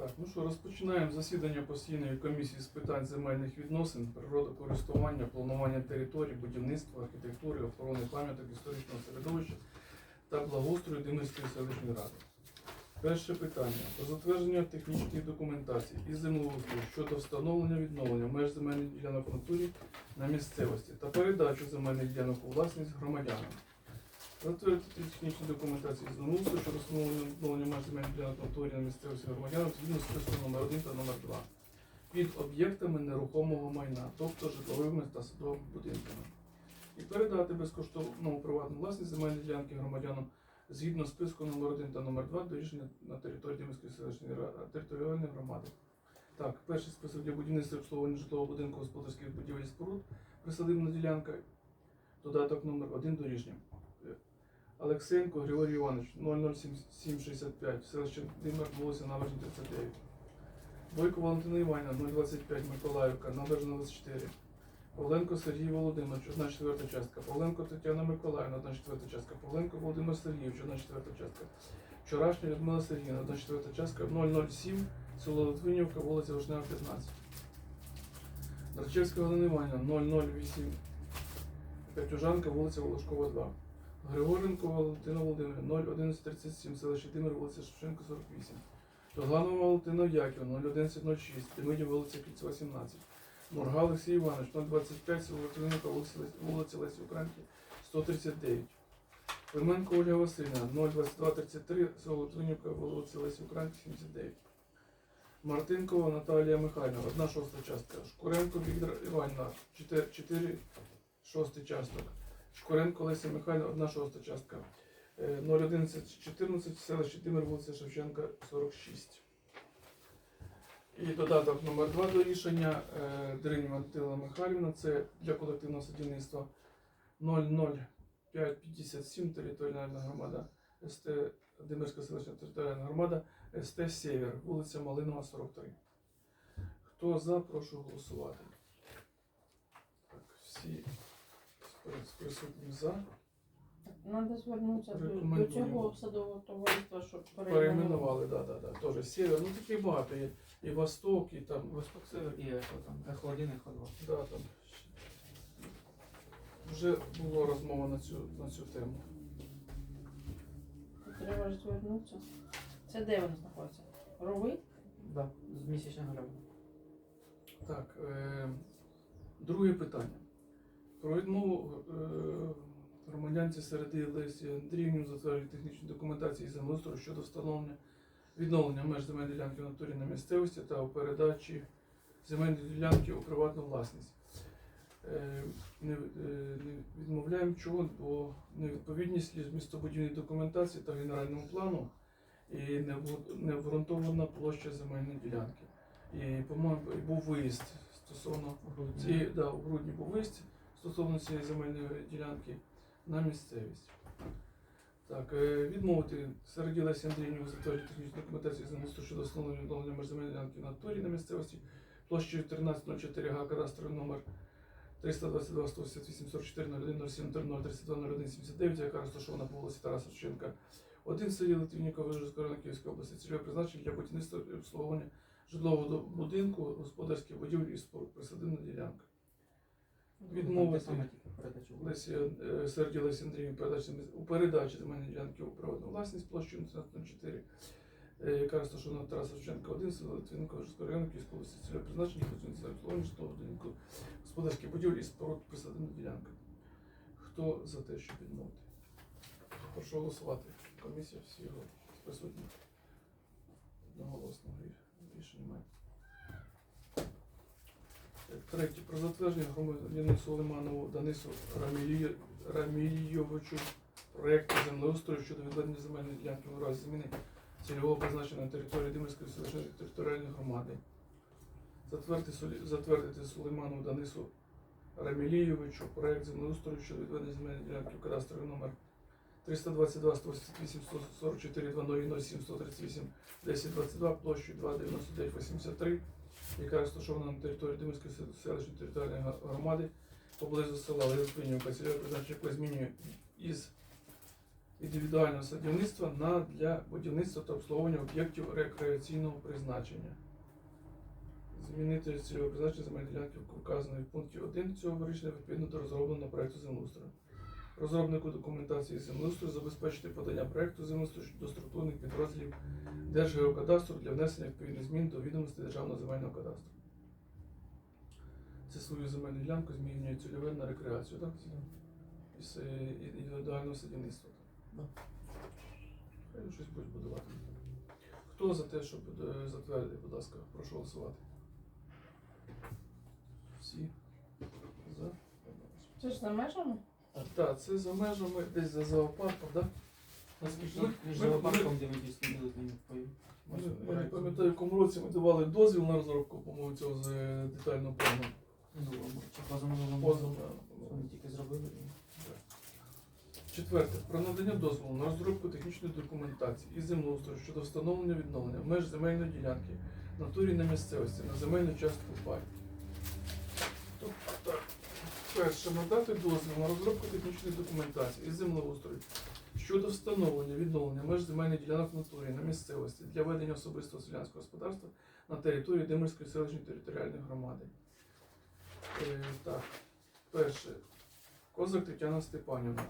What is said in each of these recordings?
Так, ну що, розпочинаємо засідання постійної комісії з питань земельних відносин, природокористування, планування територій, будівництва, архітектури, охорони пам'яток історичного середовища та благоустрою Димирської селищної ради. Перше питання про затвердження технічної документації і землеустрою щодо встановлення відновлення меж земельних ділянок в натурі на місцевості та передачу земельних ділянок у власність громадянам. Затвердити технічну документацію з землеустрою щодо встановлення відновлення меж земельних ділянок натурі на місцевості громадянам згідно з списком номер 1 та номер 2 під об'єктами нерухомого майна, тобто житловими та садовими будинками. І передати безкоштовно у приватну власність земельні ділянки громадянам згідно списку номер 1 та номер 2 до рішення на території Дімської селищної територіальної громади. Так, перший список для будівництва обслуговування житлового будинку господарських будівель споруд, присадибна ділянка, додаток номер 1 до рішення. Олексенко Григорій Іванович, 00765, селище Димир, вулиця Набережна 39. Бойко Валентина Іванівна, 025, Миколаївка, Набережна 24. Павленко Сергій Володимирович, 1 четверта частка. Павленко Тетяна Миколаївна, 1 четверта частка. Павленко Володимир Сергійович, 1 четверта частка. Вчорашня Людмила Сергійовна, 1 четверта частка. 007, село Литвинівка, вулиця Вишнева, 15. Дарчевська Галина Іванівна, 008, Петюжанка, вулиця Волошкова, 2. Григоренко Валентина Володимирівна, 01137, селище Димир, вулиця Шевченко, 48. Доганова Валентина Яківна, 01106, Демидів, вулиця Кільцева, 17. Морга Олексій Іванович, 025, село Литвинівка, вулиця, Лесі- Українки, 139. Клименко Ольга Васильівна, 02233, село Литвинівка, вулиця Лесі Українки, 79. Мартинкова Наталія Михайлівна, 1 шоста частка. Шкуренко Віктор Іванівна, 4, 4 шостий часток. Шкуренко Леся Михайлівна, 1 шоста частка. Е, 01114, селище Димир, вулиця Шевченка, 46. І додаток номер 2 до рішення е, Дрині Мантила Михайлівна, це для колективного садівництва 00557, територіальна громада СТ Димирська селищна територіальна громада СТ Сєвєр, вулиця Малинова, 43. Хто за, прошу голосувати. Так, всі присутні за. Треба звернутися до, до цього садового товариства, щоб Перейменували, да, да, да. Тоже Сєвєр, ну таких багато є. І Восток, і там. Восток Север і ехо там, ехо 1, ехо 2. Да, там. Вже була розмова на цю, на цю тему. Треба ж звернутися. Це де вони знаходяться? Рови? Да, з місячного гривня. Так, е, друге питання. Про відмову е, громадянці середи Лесі Андріївні затвердження технічної документації і землеустрою щодо встановлення відновлення меж земельної ділянки в натурі на місцевості та у передачі земельної ділянки у приватну власність. Е, не, е, відмовляємо чого, бо невідповідність з містобудівної документації та генеральному плану і необґрунтована площа земельної ділянки. І, по-моєму, був виїзд стосовно цієї, да, у грудні був виїзд стосовно цієї земельної ділянки на місцевість. Так, е, відмовити Сергій Лесі Андріївні у затвердженні технічної документації землеустрою щодо встановлення відновлення меж земельної ділянки в натурі на місцевості площею 1304 га кадастровий номер 322 188 44 01 07 00 32 01 79, яка розташована по вулиці Тараса Шевченка. Один в селі Литвінніка Вижівського Київської області цільове призначення для будівництва і обслуговування житлового будинку, господарських будівель і споруд, присадибна ділянка. Відмовити. Лесі, е, Сергій Лесі Андріївні передачі у передачі земельної ділянки у приватну власність площею 1304, е, яка розташована на Тараса Шевченка 1, село Литвиненко, Вижівського району Київської області цільове призначення, будівництва і обслуговування житлового будинку, господарських будівель і споруд, присадибна ділянка. Хто за те, щоб відмовити? Прошу голосувати. Комісія всі його присутні. Одноголосно рішення немає. Третє. Про затвердження громадянину Солиманову Данису Рамільйовичу проєкту землеустрою щодо відведення земельної ділянки у разі зміни цільового призначення на території Димирської селищної територіальної громади. Затвердити, затвердити Сулейманову Данису Рамілійовичу проєкт землеустрою щодо відведення земельної ділянки в кадастровий номер 322 188 144 2007 138 1022 площею 299 83 яка розташована на території Димирської се- селищної територіальної громади поблизу села Литвинівка, цільове призначення змінює із індивідуального садівництва на для будівництва та обслуговування об'єктів рекреаційного призначення. Змінити цільове призначення земельної ділянки, вказаної в пункті 1 цього рішення відповідно до розробленого проекту землеустрою. Розробнику документації землеустрою забезпечити подання проекту землеустрою до структурних підрозділів Держгеокадастру для внесення відповідних змін до відомостей Державного земельного кадастру. Це свою земельну ділянку змінює цільове на рекреацію, так? Із е, індивідуального садівництва. Хай щось будуть будувати. Хто за те, щоб е, затвердити, будь ласка, прошу голосувати. Всі за. Це ж за межами? Так, це за межами десь за зоопарком, так? Наскільки між зоопарком, де ми то не відповів. Я не пам'ятаю, в якому році ми давали дозвіл на розробку, по-моєму, цього з е, детального плану. Позаминулому. Поза- Вони тільки зробили. Четверте. Про надання дозволу на розробку технічної документації і землеустрою щодо встановлення відновлення меж земельної ділянки натурі на місцевості на земельну частку пай. Перше, надати дозвіл на розробку технічної документації і землеустрою щодо встановлення відновлення меж земельних ділянок в натурі на місцевості для ведення особистого селянського господарства на території Демирської селищної територіальної громади. Е, так, перше. Козак Тетяна Степанівна.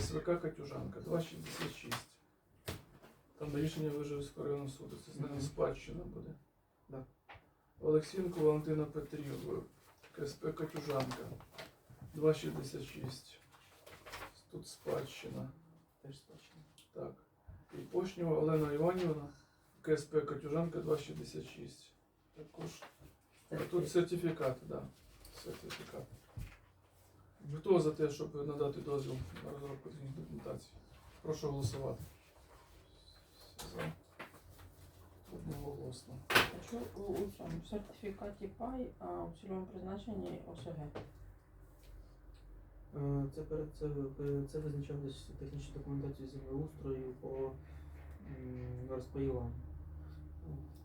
СВК Катюжанка, 2,66. Там рішення Вижівського районного суду. Це з нами спадщина буде. Да. Олексінко Валентина Петрівна, КСП Катюжанка, 2,66. Тут спадщина. Теж спадщина. Так. І Пошнєва Олена Іванівна, КСП Катюжанка, 2,66. Також. А тут сертифікати, так. Да. Сертифікат. Хто за те, щоб надати дозвіл на розробку технічної документації? Прошу голосувати. За. Одноголосно. А що у, у цьому сертифікаті ПАЙ, а у цільовому призначенні ОСГ? Е, Це перед це, це визначалось технічну документацію землеустрою по розпаюванню.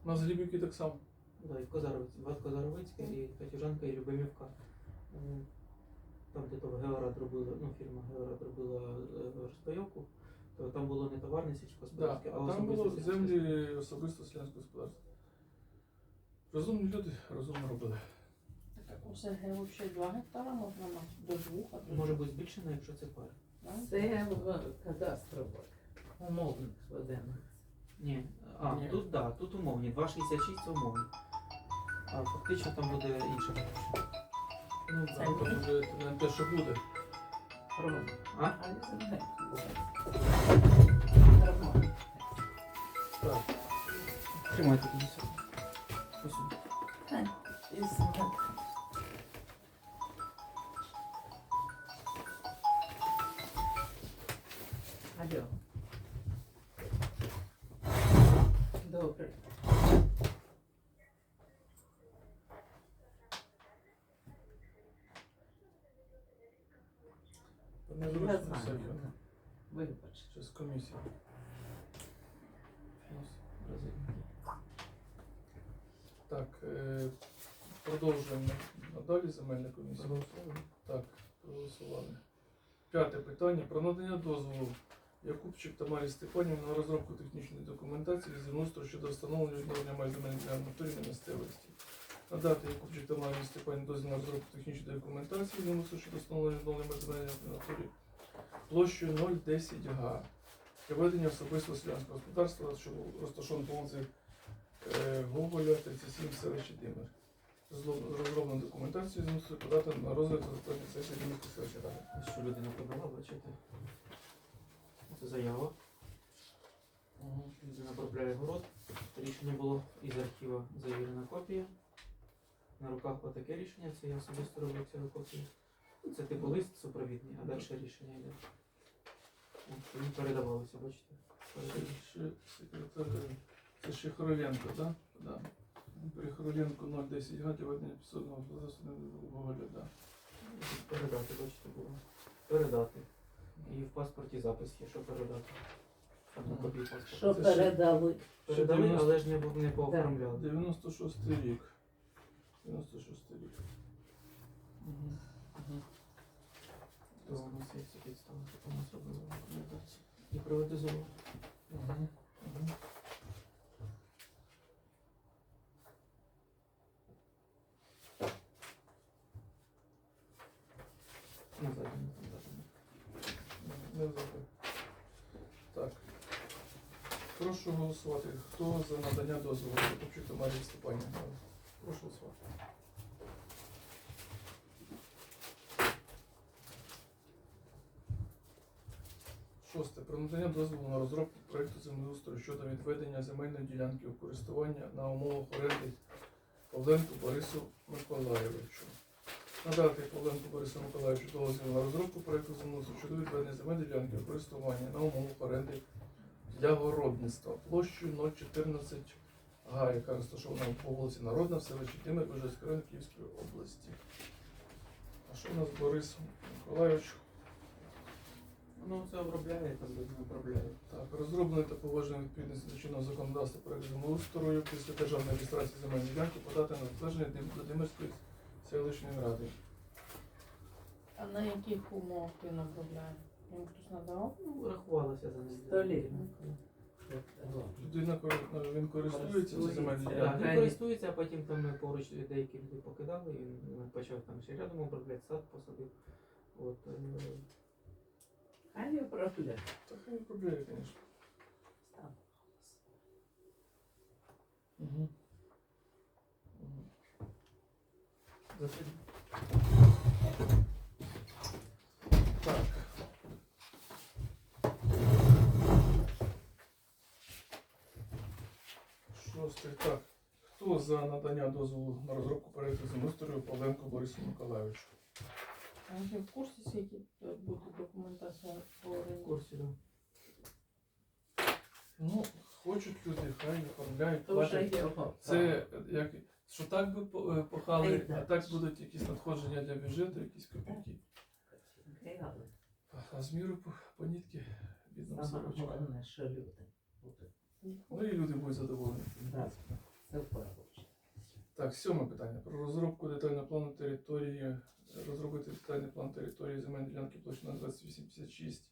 У нас Глібівки так само. Да, і Козаровець, Ват Козаровицька, і Катюжанка, і Любимівка. Е, Там, де то Георад робила, ну, фірма Георад робила е, розпайовку, то там було не товарне Да. сільськогосподарське, а Там було землі особисто селянського господарства. Розумні люди розумно робили. Так ОСГ взагалі 2 гектара можна мати до 2, а до Може бути збільшено, якщо це пар. да? Це в кадастрово умовних ведено. Ні. А, Ні. тут да, тут умовні. 2,66 це умовні. А фактично там буде інше. Ну, Це так, ні. вже не те, що буде. Рома. А? А не знаю. Нормально. Так. Тримайте тоді собі. Ось сюди. Не Я зручно знаю. все. ну, Вибач. Зараз комісія. Так, е, продовжуємо надалі земельна комісія. Так, проголосували. П'яте питання про надання дозволу Якубчик Тамарі Степанівні на розробку технічної документації з землеустрою щодо встановлення відновлення майже земельної натурі на місцевості. Надати Якубчик Тамарі Степанівні дозвіл на розробку технічної документації землеустрою щодо встановлення відновлення майже земельної натурі площею 010 га для ведення особистого селянського господарства, що розташовано по вулиці е, Гоголя, 37 в селищі Димир. Розроблено документацію з мусою подати на розгляд затвердження сесії Димирської селищної ради. Що людина подала, бачите. Це заява. Людина обробляє город. Рішення було із архіва завірена копія. На руках отаке рішення, це я особисто робив ксерокопію. Ну, Це типу лист супровідний, а далі рішення йде. От, Вони передавалися, бачите. Це ще Хороленко, так? Да? При Хороленко 010 га для ведення підсудного господарства Гоголя, да. Передати, бачите, було. Передати. І в паспорті запис є, що передати. Паспорта. Що передали? Передали, але ж не, не пооформляли. 96 рік. 96 рік. Угу. Угу. То у нас є ці підстави, що у нас робили рекомендації. і приватизувати. Угу. Угу. Ну, задньому, там, задньому. Не забув. Так. Прошу голосувати. Хто за надання дозволу? Копчук Марії Степанівна. Прошу голосувати. Шосте. Про надання дозволу на розробку проєкту землеустрою щодо відведення земельної ділянки у користування на умовах оренди Павленку Борису Миколайовичу. Надати Павленку Борису Миколайовичу дозвіл на розробку проєкту землеустрою щодо відведення земельної ділянки у користування на умовах оренди для городництва площею 014 га, яка розташована по вулиці Народна в селищі Тимир Божеської району Київської області. А що у нас Борис Миколайович? Ну, це обробляє, там не обробляє. Так, розроблений та поважений відповідності до чинного законодавства проект землеустрою після державної реєстрації земельної ділянки подати на затвердження Дим- до Димирської селищної ради. А на яких умовах він обробляє? Їм хтось надавав? Ну, рахувалося за неї. Столі. Ну, Людина він користується цим Користується. ділянкою. Він користується, а потім там ми поруч деякі люди покидали, і він почав там ще рядом обробляти, сад посадив. От, е, А не управляє. Так не проблема, звісно. Угу. Угу. Так. Шостий. Так. Хто за надання дозволу на розробку проєкту землеустрою Павленко Борису Миколайовичу? А ви в курсі, скільки е, буде документація по в оренді? курсі, да. Ну, хочуть люди, хай оформляють, То вже платять. його. Це як що так би по- е, пахали, а так будуть якісь надходження для бюджету, якісь копійки. Реально. А з міру по, по нітки бідному Саме сорочку. головне, що люди. Ну і люди будуть задоволені. Да. Це вправо. Так, сьоме питання. Про розробку детального плану території, розробити детальний план території земельної ділянки площі на 2856,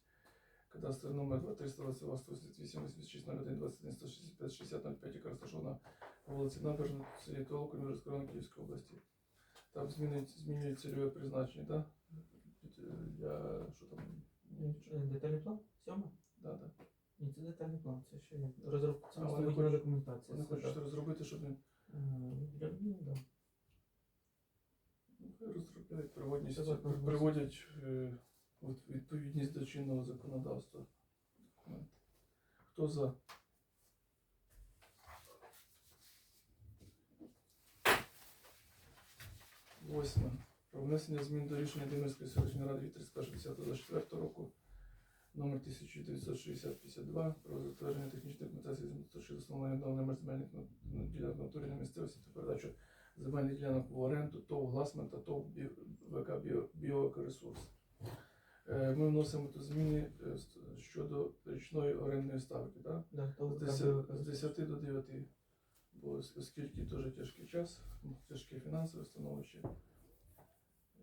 кадастровий номер 2322 188 86 01 21 165 60 05, яка розташована по вулиці Набережна, в селі Толоку, Міжгородського району Київської області. Там змінюють, змінюють цільове призначення, так? Для що там? Е, Детальний план? Сьоме? Да, да. Ні, це детальний план, це ще розробка. Це А, вони містобудівна хочуть- документація. Вони це хочуть так. розробити, щоб він Е, я- ну, да. Ну, хай розробляють, так, приводять е, от відповідність до чинного законодавства. Хто за? Восьме. Про внесення змін до рішення Демирської селищної ради від 31.10.24 року номер 1960-52 про затвердження технічної документації з щодо встановлення номер земельних ділянок натурі на місцевості та передачу земельних ділянок в оренду ТОВ Гласман та ТОВ ВК Біо- Біоекоресурс. Е, Ми вносимо тут зміни е, щодо річної орендної ставки, так? З так 10, з 10 до 9. Бо оскільки дуже тяжкий час, тяжке фінансове становище,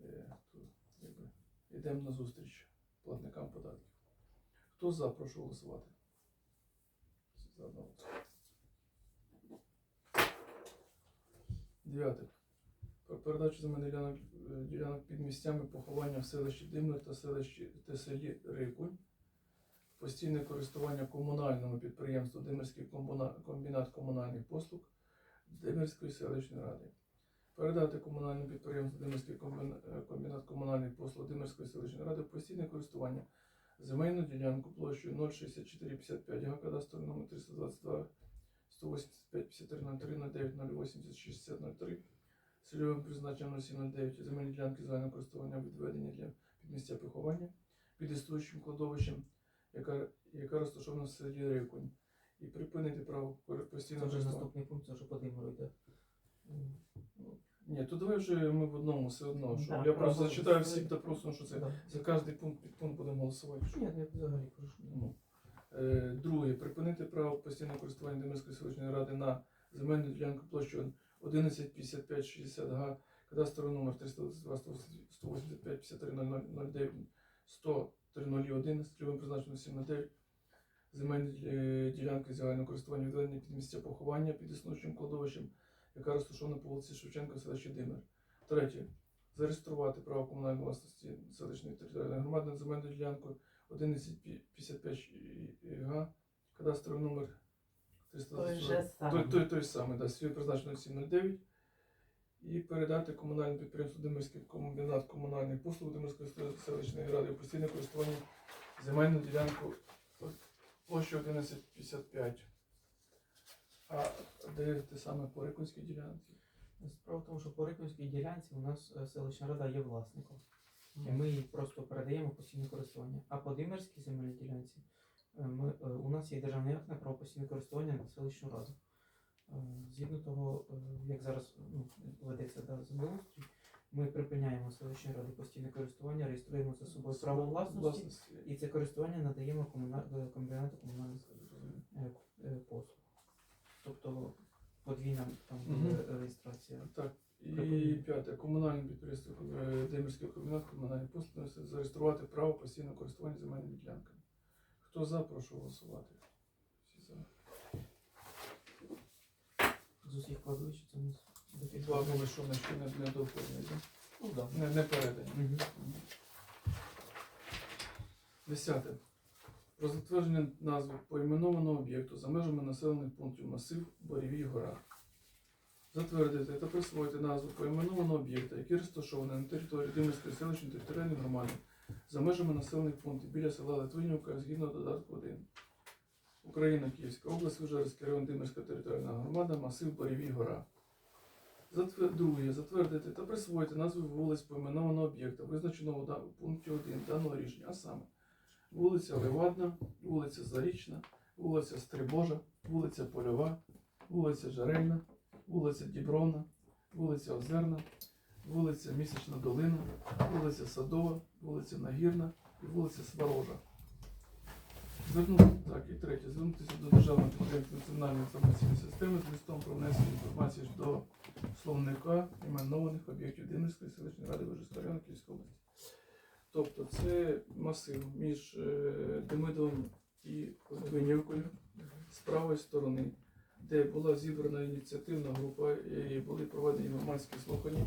е, то йдемо на зустріч платникам податків. Хто за, прошу голосувати. Дев'яте. Про передачу земельних ділянок, е, ділянок під місцями поховання в селищі Димир та селищі та селі Рикунь. Постійне користування комунальному підприємству Димирський комбінат комунальних послуг Димирської селищної ради. Передати комунальному підприємству Димирський е, комбінат комунальних послуг Димирської селищної ради постійне користування земельну ділянку площею 06455 га кадастровий номер 322 185 53 03 09 080 60 03 цільовим призначенням 0709 земельні ділянки загального користування відведені для підмістя поховання під існуючим кладовищем, яка, яка розташована в селі Рикунь, і припинити право кор- Це вже наступний пункт, це вже по Димиру йде. Ні, то давай вже ми в одному все одно. Що Да, я просто право зачитаю голосувати. всім та просто, що це за кожний пункт під пункт будемо голосувати. Ні, я взагалі прошу. Ну. Е, Друге, припинити право постійного користування Демирської селищної ради на земельну ділянку площею 115560 га, кадастровий номер 322 185 53 00 09 100 301 з цільовим призначенням 709 земельні е, ділянки загального користування відведення під місця поховання під існуючим кладовищем, яка розташована по вулиці Шевченка в селищі Димир. Третє. Зареєструвати право комунальної власності селищної територіальної громади на земельну ділянку 1155 га, кадастровий номер Той 340. Той, самий. той, той самий, да, свій призначено 709. І передати комунальному підприємству Димирський комбінат комунальних послуг Димирської селищної ради у постійне користування земельну ділянку площею 1155. А де те саме по Рикунській ділянці? Справа в тому, що по Риківській ділянці у нас е, селищна рада є власником. І ми її просто передаємо постійне користування. А по Димирській земельній ділянці е, ми, е, у нас є державний акт на право постійне користування на селищну раду. Згідно того, як зараз ну, ведеться да, землеустрій, ми припиняємо селищної ради постійне користування, реєструємо за собою право власності і це користування надаємо комуна... е, комбінату комунальних е, е, послуг. Тобто подвійна там буде Мгм. реєстрація. Так. І Припинення. п'яте. Комунальне підприємство е, Димирський комбінат комунальних послуг зареєструвати право постійного користування земельними ділянками. Хто за, прошу голосувати. Всі за. З усіх кладовищ це Два були, що ми ще не, не доповнені, да? Ну да. не, не передані. Мгм. Десяте. Про затвердження назви поіменованого об'єкту за межами населених пунктів масив Борівій Гора. Затвердити та присвоїти назву поіменованого об'єкта, який розташований на території Димирської селищної територіальної громади за межами населених пунктів біля села Литвинівка згідно додатку 1. Україна, Київська область, Ужгородський район Димирська територіальна громада, масив Борівій Гора. Друге. Затвердити та присвоїти назву вулиць поіменованого об'єкта, визначеного у пункті 1 даного рішення, а саме вулиця Левадна, вулиця Зарічна, вулиця Стрибожа, вулиця Польова, вулиця Жарельна, вулиця Дібровна, вулиця Озерна, вулиця Місячна Долина, вулиця Садова, вулиця Нагірна і вулиця Сварожа. Звернути, так, і третє, звернутися до Державного підприємства Національної інформаційної системи з листом про внесення інформації до словника іменованих об'єктів Димирської селищної ради району Київської області. Тобто це масив між е, Демидовим і Винівкою з правої сторони, де була зібрана ініціативна група і були проведені громадські слухання,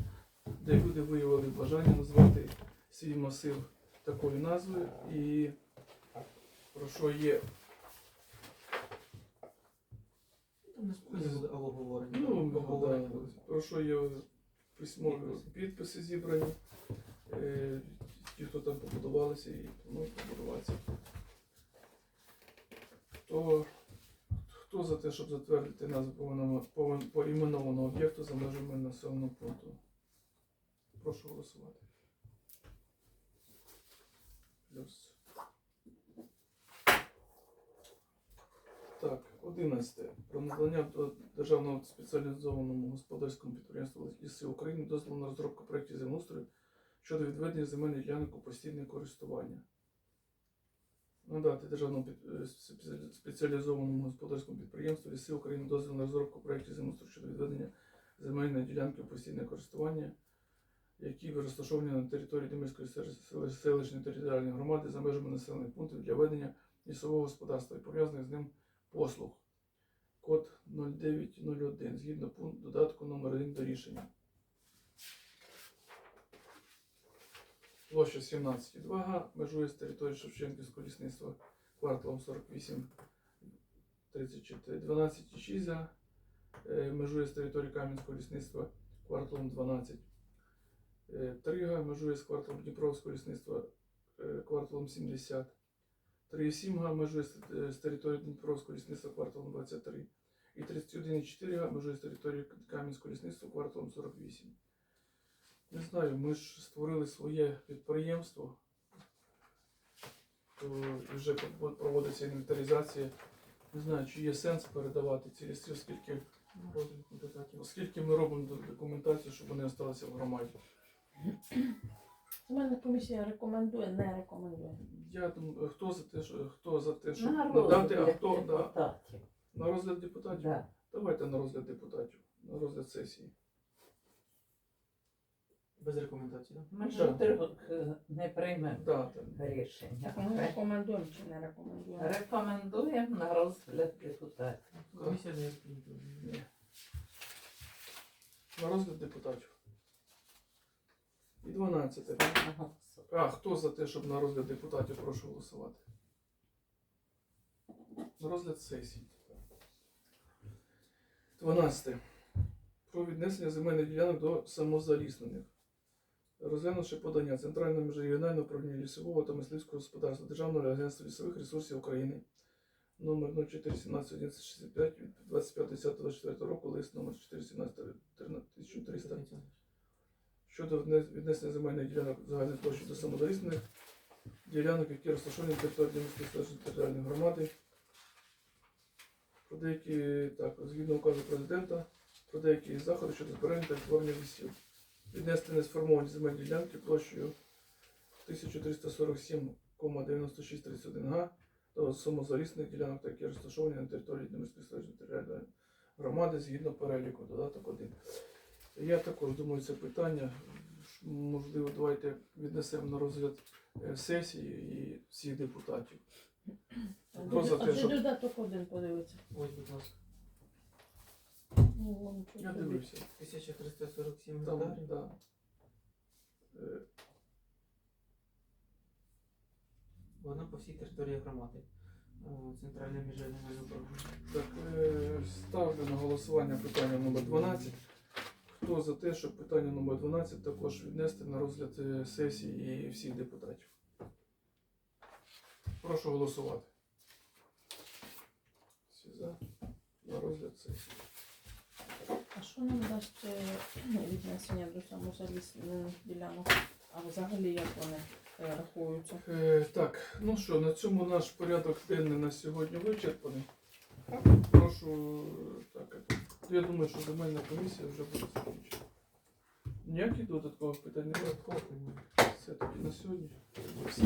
де люди виявили бажання назвати свій масив такою назвою і про що є Там не буде обговорення. Ну, обговорення про що є письмові Підписи. зібрані. Е, Ті, хто там побудувалися і планують побудуватися. Хто, хто за те, щоб затвердити назву поіменованого об'єкту за межами населеного пункту? Прошу голосувати. Плюс. Так, 11. Про надання до Державного спеціалізованому господарському підприємству Ліси України дозволу на розробку проєктів землеустрою щодо відведення земельних ділянок у постійне користування. Надати Державному під- е, спеціалізованому господарському підприємству Ліси України дозвіл на розробку проєктів землеустрою щодо відведення земельної ділянки у постійне користування, які розташовані на території Димирської селищної територіальної громади за межами населених пунктів для ведення лісового господарства і пов'язаних з ним послуг. Код 0901 згідно пункту додатку номер 1 до рішення. Площа 17,2 га, межує з території Шевченківського лісництва кварталом 48 34, 12,6 га, е, межує з території Кам'янського лісництва кварталом 12. Е, 3 га, межує з кварталом Дніпровського лісництва е, кварталом 70. 3,7 га межує з, е, території Дніпровського лісництва кварталом 23. І 31,4 га межує з території Кам'янського лісництва кварталом 48. Не знаю, ми ж створили своє підприємство, то вже проводиться інвентаризація. Не знаю, чи є сенс передавати ці ліси, оскільки, Ну, оскільки ми робимо документацію, щоб вони залишилися в громаді. Земельна комісія рекомендує, не рекомендує. Я думаю, хто за те, що хто за те, щоб На надати, а хто да, на розгляд депутатів. Да. Давайте на розгляд депутатів, на розгляд сесії. Без рекомендації, так? Ми ж вдруг е, не приймемо Да, рішення. Так ми рекомендуємо чи не рекомендуємо? Рекомендуємо на розгляд депутатів. Комісія не рекомендує. На розгляд депутатів. І 12. Ага. А, хто за те, щоб на розгляд депутатів прошу голосувати? На розгляд сесії. 12. Про віднесення земельних ділянок до самозаліснених. Розглянувши подання Центрального міжрегіонального управління лісового та мисливського господарства Державного агентства лісових ресурсів України номер 0417 від 25.10.24 року, лист номер 417 1300 щодо віднесення земельних ділянок загальної площі до самозалісних ділянок, які розташовані на території міської територіальної громади. Про деякі так, згідно указу президента, про деякі заходи щодо збирання та відтворення лісів. Віднести несформовані земельні ділянки площею 1347,9631 га до самозалісних ділянок, які розташовані на території Дніпровської територіальної громади згідно переліку, додаток 1. Я також думаю, це питання. Можливо, давайте віднесемо на розгляд е, сесії і всіх депутатів. Хто за те, щоб- додаток один подивиться. Ось, будь ласка. Я дивився. 1347 Там, гектарів. да. Е, Вона по всій території громади. Е, Центральне міжрегіональне управління. Так, е, ставлю на голосування питання номер 12. Хто за те, щоб питання номер 12 також віднести на розгляд е, сесії і всіх депутатів? Прошу голосувати. Всі за на розгляд сесії. А що нам дасть е, віднесення до самозалісних ділянок? А взагалі як вони е, рахуються? Е, так, ну що, на цьому наш порядок денний на сьогодні вичерпаний. Прошу, е, так, я думаю, що земельна комісія вже буде закінчена. Ніяких додаткових питань немає. Додатково, ну, Все тоді на сьогодні. Все.